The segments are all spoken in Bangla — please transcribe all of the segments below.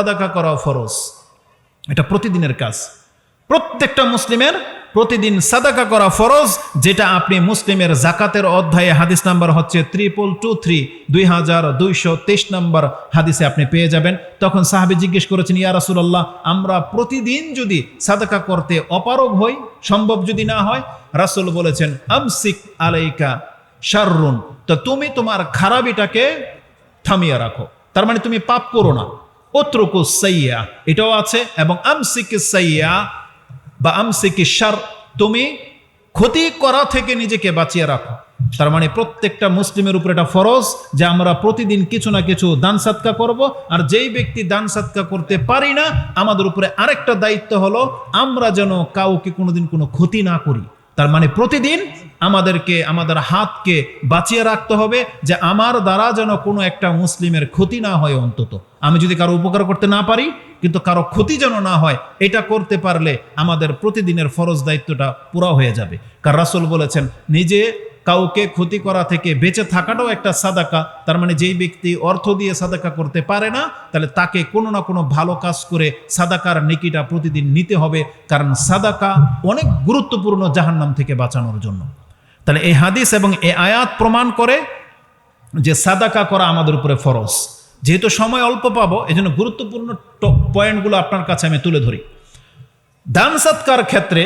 সাদাকা করা ফরজ। এটা প্রতিদিনের কাজ। প্রত্যেকটা মুসলিমের প্রতিদিন সাদাকা করা ফরজ, যেটা আপনি মুসলিমের জাকাতের অধ্যায়ে হাদিস নাম্বার হচ্ছে ত্রিপল টু থ্রি দুই হাজার দুইশো তেইশ নম্বর হাদিসে আপনি পেয়ে যাবেন। তখন সাহাবি জিজ্ঞেস করেছেন, ইয়া রাসুলাল্লাহ, আমরা প্রতিদিন যদি সাদাকা করতে অপারগ হই, সম্ভব যদি না হয়? রাসুল বলেছেন, আমসিক আলাইকা শাররুন। তো তুমি তোমার খারাপিটাকে থামিয়ে রাখো। তার মানে তুমি পাপ করো না। অত্রকু সাইয়া, এটাও আছে, এবং আমসিক সাইয়া বা আমসিকি সার তুমি ক্ষতি করা থেকে নিজেকে বাঁচিয়ে রাখো। তার মানে প্রত্যেকটা মুসলিমের উপর এটা ফরজ যে আমরা প্রতিদিন কিছু না কিছু দান সাতকা করব, আর যেই ব্যক্তি দান সাতকা করতে পারি না, আমাদের উপরে আরেকটা দায়িত্ব হলো, আমরা যেন কাউকে কোনোদিন কোনো ক্ষতি না করি। তার মানে প্রতিদিন আমাদেরকে, আমাদের হাতকে বাঁচিয়ে রাখতে হবে যে আমার দ্বারা যেন কোনো একটা মুসলিমের ক্ষতি না হয় অন্তত। আমি যদি কারও উপকার করতে না পারি, কিন্তু কারও ক্ষতি যেন না হয়, এটা করতে পারলে আমাদের প্রতিদিনের ফরজ দায়িত্বটা পুরা হয়ে যাবে। কার রাসুল বলেছেন, নিজে কাউকে ক্ষতি করা থেকে বেঁচে থাকাটাও একটা সাদাকা। তার মানে যেই ব্যক্তি অর্থ দিয়ে সাদাকা করতে পারে না, তাহলে তাকে কোনো না কোনো ভালো কাজ করে সাদাকার নেকিটা প্রতিদিন নিতে হবে। কারণ সাদাকা অনেক গুরুত্বপূর্ণ জাহান্নাম থেকে বাঁচানোর জন্য। তাহলে এই হাদিস এবং এই আয়াত প্রমাণ করে যে সাদাকা করা আমাদের উপরে ফরজ। যেহেতু সময় অল্প পাবো এই জন্য গুরুত্বপূর্ণ পয়েন্টগুলো আপনার কাছে আমি তুলে ধরি। দান সৎকার ক্ষেত্রে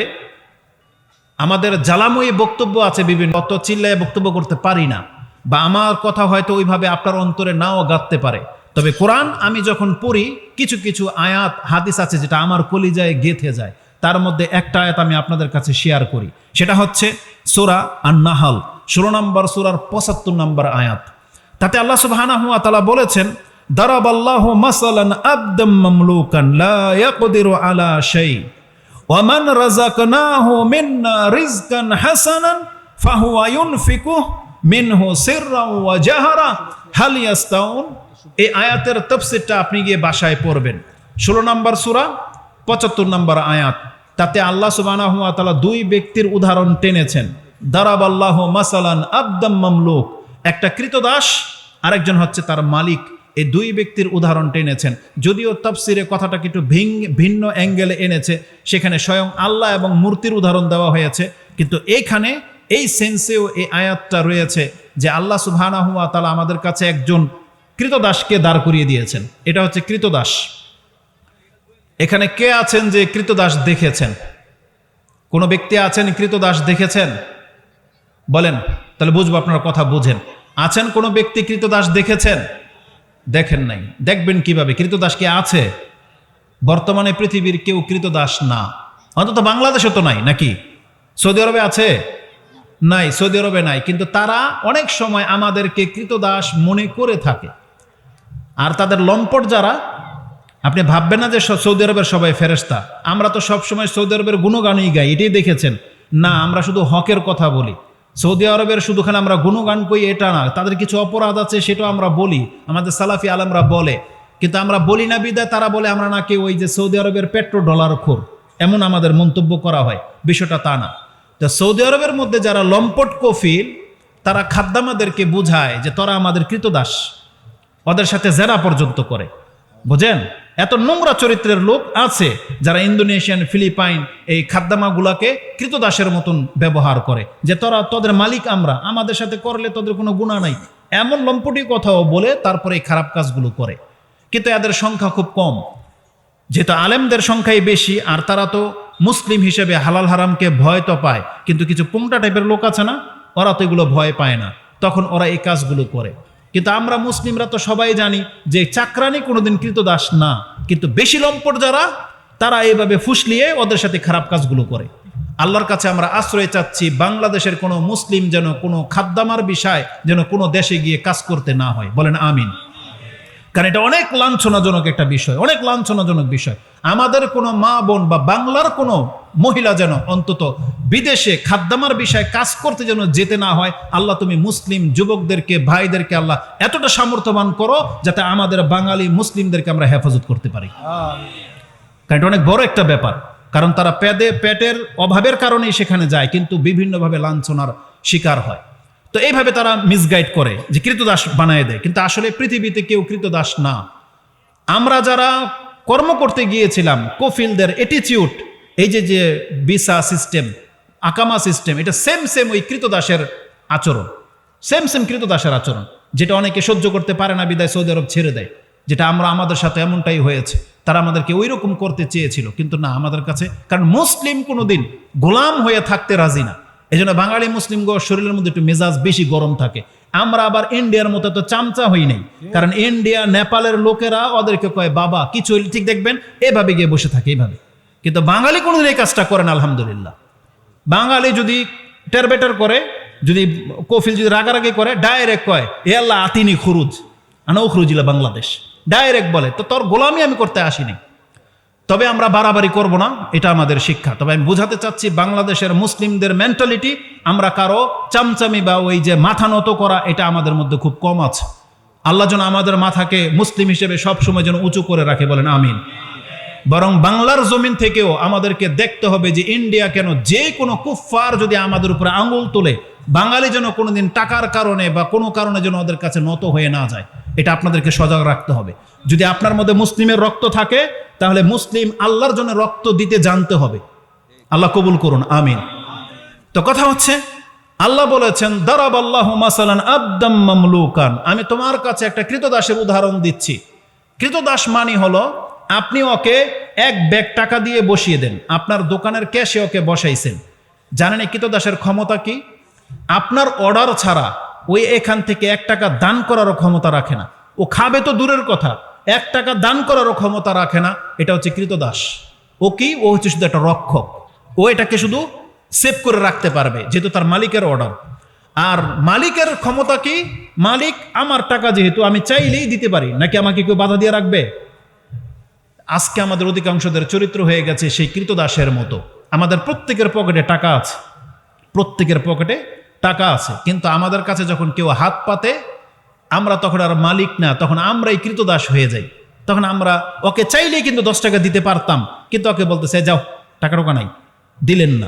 আমাদের জ্বালাময়ী বক্তব্য আছে বিভিন্ন, অত চিল্লায় বক্তব্য করতে পারি না বা আমার কথা হয়তো ওইভাবে আপনার অন্তরে নাও গাঁথতে পারে। তবে কোরআন আমি যখন পড়ি, কিছু কিছু আয়াত, হাদিস আছে যেটা আমার কলিজায় গেথে যায়। তার মধ্যে একটা আয়াত আমি আপনাদের কাছে শেয়ার করি। সেটা হচ্ছে সোরা আর নাহাল ষোলো নম্বর সোরার পঁচাত্তর নম্বর আয়াত। তাতে আল্লাহ সুবহানাহু ওয়া তাআলা বলেছেন মিনহু এই আয়াতের তাফসীরটা আপনি গিয়ে বাসায় পড়বেন। ষোলো নম্বর সূরা, পঁচাত্তর নম্বর আয়াত। তাতে আল্লাহ তাআলা দুই ব্যক্তির উদাহরণ টেনেছেন। দারাবাল্লাহু মাসালান আবদাম মামলুক। একটা কৃতদাস, আরেকজন হচ্ছে তার মালিক। এই দুই ব্যক্তির উদাহরণ টেনেছেন। যদিও তফসিরে কথাটাকে একটু ভিন্ন অ্যাঙ্গেলে এনেছে, সেখানে স্বয়ং আল্লাহ এবং মূর্তির উদাহরণ দেওয়া হয়েছে। কিন্তু এইখানে এই সেন্সেও এই আয়াতটা রয়েছে যে আল্লাহ সুবহানাহুয়া তালা আমাদের কাছে একজন কৃতদাসকে দাঁড় করিয়ে দিয়েছেন। এটা হচ্ছে কৃতদাস। এখানে কে আছেন যে কৃতদাস দেখেছেন? কোনো ব্যক্তি আছেন কৃতদাস দেখেছেন? বলেন, তাহলে বুঝব আপনারা কথা বুঝেন। আছেন কোনো ব্যক্তি কৃতদাস দেখেছেন? দেখেন নাই। দেখবেন কীভাবে? কৃতদাস কি আছে? বর্তমানে পৃথিবীর কেউ কৃতদাস না। অন্তত বাংলাদেশে তো নাই, নাকি? সৌদি আরবে আছে? নাই, সৌদি আরবে নাই। কিন্তু তারা অনেক সময় আমাদেরকে কৃতদাস মনে করে থাকে। আর তাদের লম্পট যারা আপনি ভাববেন না যে সৌদি আরবের সবাই ফেরেস্তা আমরা তো সবসময় সৌদি আরবের গুণগানই গাই, এটাই দেখেছেন। না, আমরা শুধু হকের কথা বলি। সৌদি আরবের শুধুখানে আমরা গুণগান কই, এটা না। তাদের কিছু অপরাধ আছে, সেটাও আমরা বলি। আমাদের সালাফি আলমরা বলে। কিন্তু আমরা বলি না বিদায়, তারা বলে আমরা নাকি ওই যে সৌদি আরবের পেট্রো ডলার খোর। এমন আমাদের মন্তব্য করা হয়। বিষয়টা তা না। তো সৌদি আরবের মধ্যে যারা লম্পট কফিল, তারা খাদ্দামাদেরকে বুঝায় যে তোরা আমাদের কৃতদাস। ওদের সাথে জেরা পর্যন্ত করে। বুঝেন? এত নোংরা চরিত্রের লোক আছে যারা ইন্দোনেশিয়ান, ফিলিপাইন এই খাদ্দামাগুলাকে কৃতদাসের মতন ব্যবহার করে যে তোরা তোদের মালিক আমরা, আমাদের সাথে করলে তোদের কোনো গুণা নাই। এমন লম্পটি কথাও বলে তারপরে এই খারাপ কাজগুলো করে। কিন্তু এদের সংখ্যা খুব কম। যেহেতু আলেমদের সংখ্যাই বেশি, আর তারা তো মুসলিম হিসেবে হালাল হারামকে ভয় তো পায়, কিন্তু কিছু পুংটা টাইপের লোক আছে না, ওরা তো এগুলো ভয় পায় না। তখন ওরা এই কাজগুলো করে। কিন্তু আমরা মুসলিমরা তো সবাই জানি যে চাকরানি কোনোদিন কৃতদাস না। কিন্তু বেশি লম্পট যারা, তারা এইভাবে ফুসলিয়ে ওদের সাথে খারাপ কাজগুলো করে। আল্লাহর কাছে আমরা আশ্রয় চাচ্ছি বাংলাদেশের কোনো মুসলিম যেন কোনো খাদ্দামার বিষয়, যেন কোনো দেশে গিয়ে কাজ করতে না হয়। বলেন আমিন। কারণ এটা অনেক লাঞ্ছনাজনক একটা বিষয়, অনেক লাঞ্ছনাজনক বিষয়। আমাদের কোনো মা বোন বা বাংলার কোনো মহিলা যেন অন্তত বিদেশে খাদ্যামার বিষয়ে কাজ করতে যেন যেতে না হয় আল্লাহ তুমি মুসলিম যুবকদেরকে ভাইদেরকে আল্লাহ এতটা সামর্থ্যবান করো যাতে আমাদের বাঙালি মুসলিমদেরকে আমরা হেফাজত করতে পারি। কারণ এটা অনেক বড় একটা ব্যাপার। কারণ তারা পেদে পেটের অভাবের কারণেই সেখানে যায় কিন্তু বিভিন্নভাবে লাঞ্ছনার শিকার হয়। তো এইভাবে তারা মিসগাইড করে যে কৃতদাস বানায় দেয়। কিন্তু আসলে পৃথিবীতে কেউ কৃতদাস না। আমরা যারা কর্ম করতে গিয়েছিলাম কফিলদের এটিচিউড এই যে যে বিসা সিস্টেম, আকামা সিস্টেম, এটা সেম সেম ওই কৃতদাসের আচরণ সেম সেম কৃতদাসের আচরণ, যেটা অনেকে সহ্য করতে পারে না, বিদায় সৌদি আরব ছেড়ে দেয়। যেটা আমরা আমাদের সাথে এমনটাই হয়েছে। তারা আমাদেরকে ওই রকম করতে চেয়েছিল, কিন্তু না, আমাদের কাছে, কারণ মুসলিম কোনোদিন গোলাম হয়ে থাকতে রাজি না। এই জন্য বাঙালি মুসলিম শরীরের মধ্যে একটু মেজাজ বেশি গরম থাকে। আমরা আবার ইন্ডিয়ার মতো তো চামচা হই নাই। কারণ ইন্ডিয়া, নেপালের লোকেরা ওদেরকে কয়, বাবা, কিছু ঠিক দেখবেন, এভাবে গিয়ে বসে থাকে এইভাবে কিন্তু বাঙালি কোনোদিন এই কাজটা করেন আলহামদুলিল্লাহ। বাঙালি যদি টেরবেটার করে, যদি কফিল যদি রাগারাগি করে, ডাইরেক্ট কয়, এ আল্লাহ, আতিনি খুরুজ। আনা খুরুজিলা বাংলাদেশ। ডাইরেক্ট বলে, তো তোর গোলামি আমি করতে আসিনি। তবে আমরা বাড়াবাড়ি করব না, এটা আমাদের শিক্ষা। তবে আমি বোঝাতে চাচ্ছি, বাংলাদেশের মুসলিমদের মেন্টালিটি আমরা কারও চামচামি বা ওই যে মাথা নত করা, এটা আমাদের মধ্যে খুব কম আছে। আল্লাহ যেন আমাদের মাথাকে মুসলিম হিসেবে সবসময় যেন উঁচু করে রাখে বলেন, আমিন। বরং বাংলার জমিন থেকেও আমাদেরকে দেখতে হবে যে ইন্ডিয়া কেন যে কোনো কুফফার যদি আমাদের উপরে আঙুল তোলে, বাঙালি যেন কোনোদিন টাকার কারণে বা কোনো কারণে যেন ওদের কাছে নত হয়ে না যায়। এটা আপনাদেরকে সজাগ রাখতে হবে। যদি আপনার মধ্যে মুসলিমের রক্ত থাকে, তাহলে মুসলিম আল্লাহর জন্য রক্ত দিতে জানতে হবে। আল্লাহ কবুল করুন, আমিন। তো কথা হচ্ছে, আল্লাহ বলেছেন দারাব আল্লাহ মাসালান আব্দাম মামলুকান। আমি তোমার কাছে একটা কৃতদাসের উদাহরণ দিচ্ছি। কৃতদাস মানি হলো আপনি ওকে এক ব্যাগ টাকা দিয়ে বসিয়ে দেন। আপনার দোকানের ক্যাশে ওকে বসাইছেন। জানেন এই কৃতদাসের ক্ষমতা কি? আপনার অর্ডার ছাড়া ওই এখান থেকে এক টাকা দান করারও ক্ষমতা রাখে না। ও খাবে তো দূরের কথা, এক টাকা দান করারও ক্ষমতা রাখে না। এটা হচ্ছে কৃতদাস। ও কি? ও হচ্ছে শুধু একটা রক্ষক। ও এটাকে শুধু সেভ করে রাখতে পারবে, যেহেতু তার মালিকের অর্ডার। আর মালিকের ক্ষমতা কি? মালিক, আমার টাকা যেহেতু আমি চাইলেই দিতে পারি, নাকি আমাকে কেউ বাধা দিয়ে রাখবে? আজকে আমাদের অধিকাংশদের চরিত্র হয়ে গেছে সেই কৃতদাসের মতো। আমাদের প্রত্যেকের পকেটে টাকা আছে। প্রত্যেকের পকেটে টাকা আছে। কিন্তু আমাদের কাছে যখন কেউ হাত পাতে, আমরা তখন আর মালিক না, তখন আমরাই কৃতদাস হয়ে যাই। তখন আমরা ওকে চাইলেই কিন্তু দশ টাকা দিতে পারতাম, কিন্তু ওকে বলতেছে যাও, টাকা টাকা নাই। দিলেন না।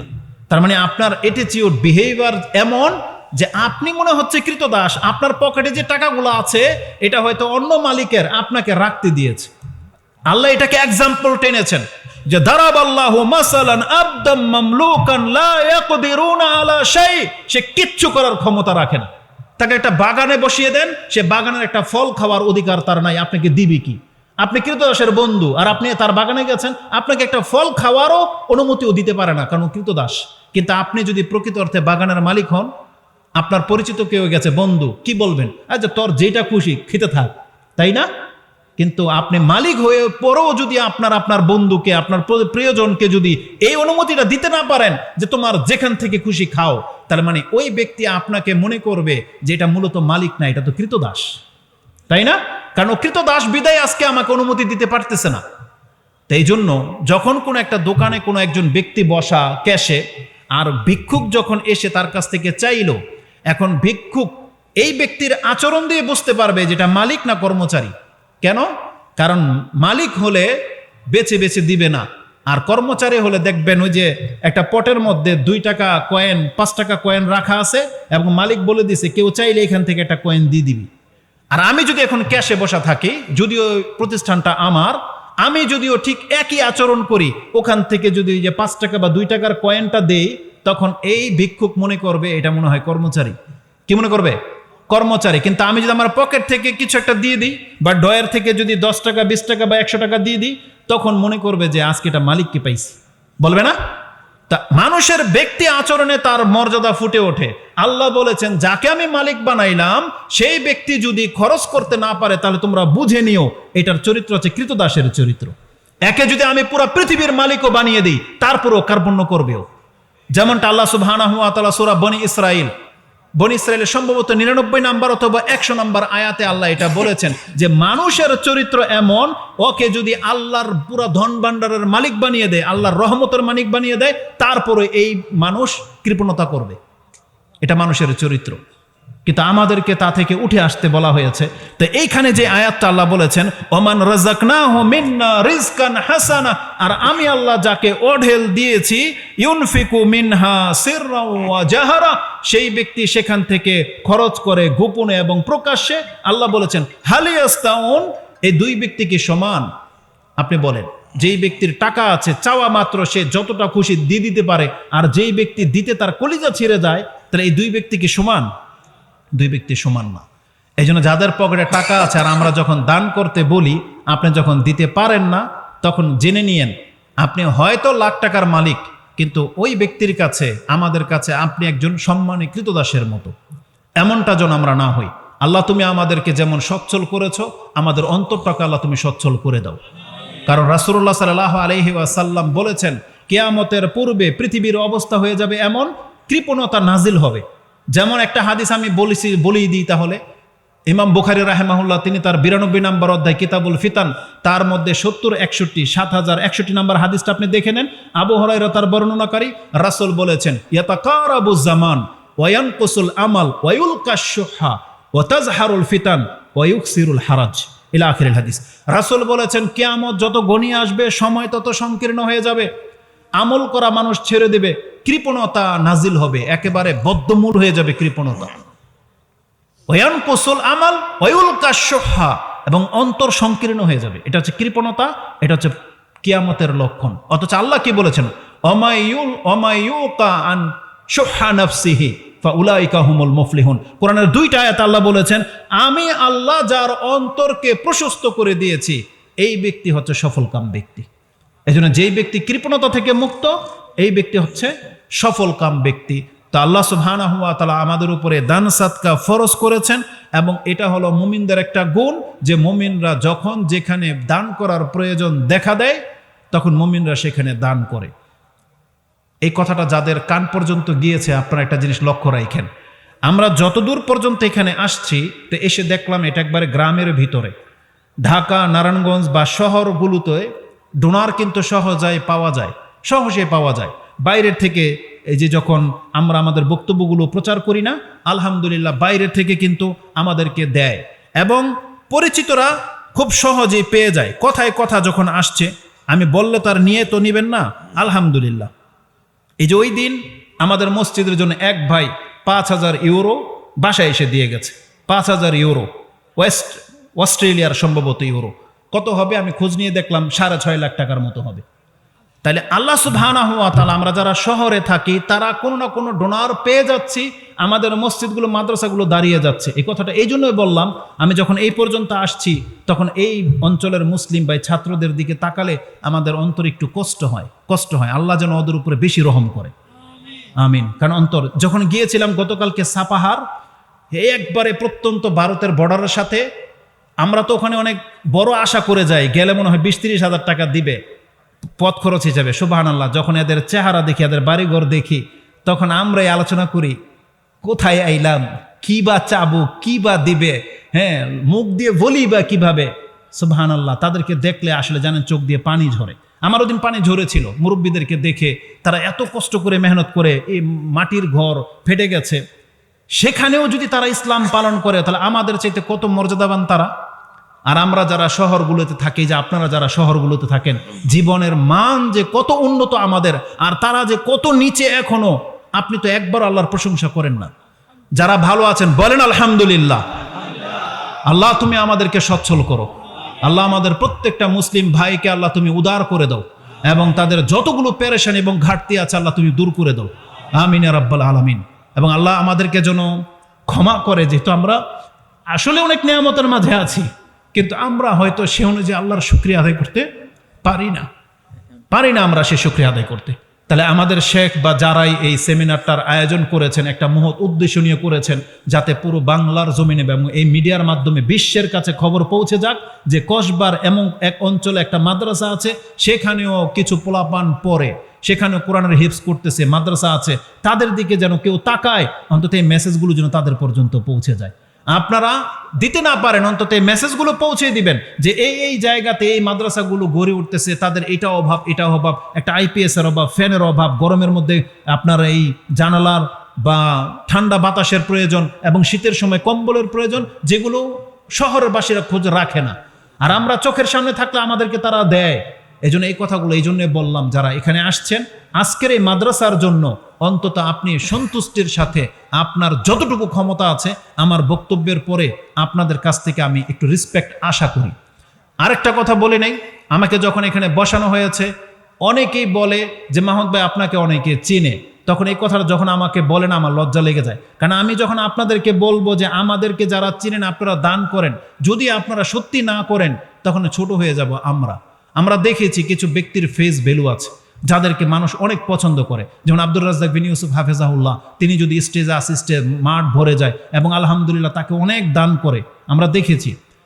তার মানে আপনার এটিচিউড বিহেভিয়ার এমন যে আপনি মনে হচ্ছে কৃতদাস, আপনার পকেটে যে টাকাগুলো আছে, এটা হয়তো অন্য মালিকের আপনাকে রাখতে দিয়েছে। আল্লাহ এটাকে এক্সাম্পল টেনেছেন যে দারাব আল্লাহ মাসালান মামলুকান লা আলা শাই। সে কিচ্ছু করার ক্ষমতা রাখে না। তাকে একটা বাগানে বসিয়ে দেন, সে বাগানের একটা ফল খাওয়ার অধিকার তার নাই। আপনাকে দিবি কি? আপনি কৃতদাসের বন্ধু, আর আপনি তার বাগানে গেছেন, আপনাকে একটা ফল খাওয়ারও অনুমতিও দিতে পারে না, কারণ কৃতদাস। কিন্তু আপনি যদি প্রকৃত অর্থে বাগানের মালিক হন, আপনার পরিচিত কেউ গেছে, বন্ধু, কি বলবেন? আচ্ছা তোর যেটা খুশি, খেতে থাক। তাই না? কিন্তু আপনি মালিক হয়ে পরেও যদি আপনার আপনার বন্ধুকে, আপনার প্রিয়জনকে যদি এই অনুমতিটা দিতে না পারেন যে তোমার যেখান থেকে খুশি খাও, তার মানে ওই ব্যক্তি আপনাকে মনে করবে যে এটা মূলত মালিক না, এটা তো কৃতদাস। তাই না? কারণ ও কৃতদাস বিদায় আজকে আমাকে অনুমতি দিতে পারতেছে না। তাই জন্য যখন কোনো একটা দোকানে কোনো একজন ব্যক্তি বসা ক্যাশে, আর ভিক্ষুক যখন এসে তার কাছ থেকে চাইলো, এখন ভিক্ষুক এই ব্যক্তির আচরণ দিয়ে বুঝতে পারবে যেটা মালিক না কর্মচারী। কেন? কারণ মালিক হলে বেছে বেছে দিবে না। আর কর্মচারী হলে দেখবেন ওই যে একটা পটের মধ্যে দুই টাকা কয়েন পাঁচ টাকা কয়েন রাখা আছে এবং মালিক বলে দিছে, কেউ চাইলে এখান থেকে একটা কয়েন দিয়ে দিবি। আর আমি যদি এখন ক্যাশে বসা থাকি যদিও প্রতিষ্ঠানটা আমার, আমি যদিও ঠিক একই আচরণ করি, ওখান থেকে যদি যে পাঁচ টাকা বা দুই টাকার কয়েনটা দেই, তখন এই ভিক্ষুক মনে করবে, এটা মনে হয় কর্মচারী। কি মনে করবে? কর্মচারী। কিন্তু আমি যদি আমার পকেট থেকে কিছু একটা দিয়ে দিই, বা ডয়ের থেকে যদি দশ টাকা, বিশ টাকা, বা একশো টাকা দিয়ে দিই, তখন মনে করবে যে আজকে এটা মালিককে পাইছি। বলবে না? তা মানুষের ব্যক্তি আচরণে তার মর্যাদা ফুটে ওঠে। আল্লাহ বলেছেন, যাকে আমি মালিক বানাইলাম, সেই ব্যক্তি যদি খরচ করতে না পারে, তাহলে তোমরা বুঝে নিও, এটার চরিত্র হচ্ছে কৃতদাসের চরিত্র। একে যদি আমি পুরো পৃথিবীর মালিকও বানিয়ে দিই, তারপরও কার্পণ্য করবেও। যেমনটা আল্লাহ তাআলা সূরা বনি ইসরাইল বনি ইসরায়েলের সম্ভবত নিরানব্বই নাম্বার অথবা একশো নাম্বার আয়াতে আল্লাহ এটা বলেছেন যে মানুষের চরিত্র এমন, ওকে যদি আল্লাহর পুরা ধন ভাণ্ডারের মালিক বানিয়ে দেয়, আল্লাহর রহমতের মালিক বানিয়ে দেয়, তারপরে এই মানুষ কৃপণতা করবে। এটা মানুষের চরিত্র। কিন্তু আমাদেরকে তা থেকে উঠে আসতে বলা হয়েছে। তো এইখানে যে আয়াতটা আল্লাহ বলেছেন, ওমান রাজাকনা মিন্না রিজকান হাসানা আর আমি আল্লাহ যাকে অঢেল দিয়েছি, ইউনফিকু মিনহা সিররা জাহারা সেই ব্যক্তি সেখান থেকে খরচ করে গোপনে এবং প্রকাশ্যে আল্লাহ বলেছেন হালিয়াস্তাউন এই দুই ব্যক্তি কি সমান? আপনি বলেন, যেই ব্যক্তির টাকা আছে, চাওয়া মাত্র সে যতটা খুশি দিয়ে দিতে পারে, আর যেই ব্যক্তি দিতে তার কলিজা ছিঁড়ে যায়, তাহলে এই দুই ব্যক্তি কি সমান? দুই ব্যক্তি সমান না। এই জন্য যাদের পকেটে টাকা আছে আর আমরা যখন দান করতে বলি, আপনি যখন দিতে পারেন না, তখন জেনে নিয়েন, আপনি হয়তো লাখ টাকার মালিক, কিন্তু ওই ব্যক্তির কাছে, আমাদের কাছে আপনি একজন সম্মানী কৃতদাসের মতো। এমনটা যেন আমরা না হই। আল্লাহ, তুমি আমাদেরকে যেমন সচ্ছল করেছ, আমাদের অন্তরটাকে আল্লাহ তুমি সচ্ছল করে দাও। কারণ রাসুল্লাহ সাল্লাহ আলহি আসাল্লাম বলেছেন, কেয়ামতের পূর্বে পৃথিবীর অবস্থা হয়ে যাবে এমন, কৃপণতা নাজিল হবে। যেমন একটা হাদিস আমি বলেছি, বলেই দিই তাহলে। ইমাম বুখারি রাহেমাহুল্লাহ, তিনি তার বিরানব্বই নম্বর অধ্যায় কিতাবুল ফিতান, তার মধ্যে সত্তর, একষট্টি, সাত হাজার, একষট্টি নম্বর হাদিসটা আপনি দেখে নেন। আবু তার বর্ণনাকারী রাসুল বলেছেন ইয়াতাকার আবু ওয়ান কুসুল আমাল ওয়ায়ুল কাশোহা ওয়াতাজহারুল ফিতান ওয়ায়ুকসিরুল হারাজ। ইলা হাদিস। রাসুল বলেছেন, কেয়ামত যত গণিয়ে আসবে, সময় তত সংকীর্ণ হয়ে যাবে। আমল করা মানুষ ছেড়ে দেবে, কৃপণতা নাজিল হবে, একেবারে বদ্ধমূল হয়ে যাবে কৃপণতা। ওয়ান কুসুল আমাল ওয়ুল কাশোহা এবং অন্তর সংকীর্ণ হয়ে যাবে। এটা হচ্ছে কৃপণতা, এটা হচ্ছে কিয়ামতের লক্ষণ। অথচ আল্লাহ কি বলেছেন? অমায়ুল অমায়ুকা আন সোহা নফসিহি উলাইকা হুমুল মুফলিহুন। কোরআনের দুইটা আয়াত আল্লাহ বলেছেন, আমি আল্লাহ যার অন্তরকে প্রশস্ত করে দিয়েছি, এই ব্যক্তি হচ্ছে সফলকাম ব্যক্তি। এই জন্য যেই ব্যক্তি কৃপণতা থেকে মুক্ত, এই ব্যক্তি হচ্ছে সফল কাম ব্যক্তি। তো আল্লাহ সুবহানাহু হুয়া তালা আমাদের উপরে দান সাদকা ফরজ করেছেন এবং এটা হলো মুমিনদের একটা গুণ যে মুমিনরা যখন যেখানে দান করার প্রয়োজন দেখা দেয়, তখন মুমিনরা সেখানে দান করে। এই কথাটা যাদের কান পর্যন্ত গিয়েছে, আপনারা একটা জিনিস লক্ষ্য রাখেন। আমরা যতদূর পর্যন্ত এখানে আসছি, তো এসে দেখলাম এটা একবারে গ্রামের ভিতরে। ঢাকা, নারায়ণগঞ্জ বা শহরগুলোতে ডোনার কিন্তু সহজায় পাওয়া যায়, সহজে পাওয়া যায়। বাইরের থেকে এই যে যখন আমরা আমাদের বক্তব্যগুলো প্রচার করি না, আলহামদুলিল্লাহ বাইরের থেকে কিন্তু আমাদেরকে দেয়। এবং পরিচিতরা খুব সহজেই পেয়ে যায়। কথায় কথা যখন আসছে, আমি বললে তার নিয়ে তো নিবেন না, আলহামদুলিল্লাহ। এই যে ওই দিন আমাদের মসজিদের জন্য এক ভাই পাঁচ হাজার ইউরো বাসায় এসে দিয়ে গেছে। পাঁচ হাজার ইউরো, ওয়েস্ট, অস্ট্রেলিয়ার সম্ভবত ইউরো। কত হবে আমি খোঁজ নিয়ে দেখলাম সাড়ে ছয় লাখ টাকার মতো হবে। তাহলে আল্লাহ সুবহানা হুয়া তালা আমরা যারা শহরে থাকি, তারা কোনো না কোনো ডোনার পেয়ে যাচ্ছি, আমাদের মসজিদগুলো, মাদ্রাসাগুলো দাঁড়িয়ে যাচ্ছে। এই কথাটা এই জন্যই বললাম, আমি যখন এই পর্যন্ত আসছি, তখন এই অঞ্চলের মুসলিম বা ছাত্রদের দিকে তাকালে আমাদের অন্তর একটু কষ্ট হয় কষ্ট হয়। আল্লাহ যেন ওদের উপরে বেশি রহম করে। আমিন। কারণ অন্তর, যখন গিয়েছিলাম গতকালকে সাপাহার একবারে প্রত্যন্ত ভারতের বর্ডারের সাথে আমরা তো ওখানে অনেক বড় আশা করে যাই, গেলে মনে হয় বিশ তিরিশ হাজার টাকা দিবে পথ খরচ হিসাবে সুবাহান আল্লাহ যখন এদের চেহারা দেখি, এদের বাড়িঘর দেখি, তখন আমরাই আলোচনা করি, কোথায় আইলাম, কী বা চাবো, কী বা দিবে হ্যাঁ মুখ দিয়ে বলি বা কীভাবে? সুবাহান আল্লাহ তাদেরকে দেখলে আসলে জানেন চোখ দিয়ে পানি ঝরে। আমার ওদিন পানি ঝরেছিল, মুরব্বীদেরকে দেখে তারা এত কষ্ট করে, মেহনত করে, এই মাটির ঘর ফেটে গেছে। সেখানেও যদি তারা ইসলাম পালন করে, তাহলে আমাদের চাইতে কত মর্যাদাবান তারা? আর আমরা যারা শহরগুলোতে থাকি, যে আপনারা যারা শহরগুলোতে থাকেন, জীবনের মান যে কত উন্নত আমাদের, আর তারা যে কত নিচে এখনও, আপনি তো একবার আল্লাহর প্রশংসা করেন না। যারা ভালো আছেন, বলেন আলহামদুলিল্লাহ। আল্লাহ, তুমি আমাদেরকে সচ্ছল করো। আল্লাহ, আমাদের প্রত্যেকটা মুসলিম ভাইকে আল্লাহ, তুমি উদার করে দাও। এবং তাদের যতগুলো পেরেশান এবং ঘাটতি আছে, আল্লাহ, তুমি দূর করে দাও। আমিন রাব্বাল আলামিন। এবং আল্লাহ আমাদেরকে যেন ক্ষমা করে, যেহেতু আমরা আসলে অনেক নিয়ামতের মাঝে আছি, কিন্তু আমরা হয়তো সে অনুযায়ী আল্লাহর শুক্রিয়া আদায় করতে পারি না। পারি না আমরা সে শুক্রিয়া আদায় করতে। তাহলে আমাদের শেখ বা যারাই এই সেমিনারটার আয়োজন করেছেন, একটা মহৎ উদ্দেশ্য নিয়ে করেছেন, যাতে পুরো বাংলার জমিনে এবং এই মিডিয়ার মাধ্যমে বিশ্বের কাছে খবর পৌঁছে যাক যে কসবার এমন এক অঞ্চলে একটা মাদ্রাসা আছে, সেখানেও কিছু পোলাপান পরে সেখানেও কোরআনের হিপস করতেছে, মাদ্রাসা আছে, তাদের দিকে যেন কেউ তাকায়, অন্তত এই মেসেজগুলো যেন তাদের পর্যন্ত পৌঁছে যায়। আপনারা দিতে না পারেন, অন্তত এই মেসেজগুলো পৌঁছে দিবেন যে এই এই জায়গাতে এই মাদ্রাসাগুলো গড়ে উঠতেছে, তাদের এটা অভাব এটা অভাব, একটা আইপিএসের অভাব, ফ্যানের অভাব, গরমের মধ্যে আপনার এই জানালার বা ঠান্ডা বাতাসের প্রয়োজন এবং শীতের সময় কম্বলের প্রয়োজন, যেগুলো শহরের বাসীরা খোঁজ রাখে না। আর আমরা চোখের সামনে থাকলে আমাদেরকে তারা দেয়। এই জন্য এই কথাগুলো এই জন্যে বললাম, যারা এখানে আসছেন, আজকের এই মাদ্রাসার জন্য অন্তত আপনি সন্তুষ্টির সাথে আপনার যতটুকু ক্ষমতা আছে, আমার বক্তব্যের পরে আপনাদের কাছ থেকে আমি একটু রেসপেক্ট আশা করি। আরেকটা কথা বলে নেই, আমাকে যখন এখানে বসানো হয়েছে, অনেকেই বলে যে, মাহমুদ ভাই, আপনাকে অনেকে চিনে। তখন এই কথাটা যখন আমাকে বলেন, আমার লজ্জা লেগে যায়। কারণ আমি যখন আপনাদেরকে বলব যে, আমাদেরকে যারা চিনেন, আপনারা দান করেন। যদি আপনারা সত্যি না করেন, তখন ছোট হয়ে যাব আমরা। আমরা দেখেছি কিছু ব্যক্তির ফেস ভ্যালু আছে, যাদেরকে মানুষ অনেক পছন্দ করে। যেমন আব্দুর রাজ্জাক বিন ইউসুফ হাফেজাহুল্লাহ, তিনি যদি স্টেজে আসিস্টে মাঠ ভরে যায় এবং আলহামদুলিল্লাহ তাকে অনেক দান করে, আমরা দেখেছি।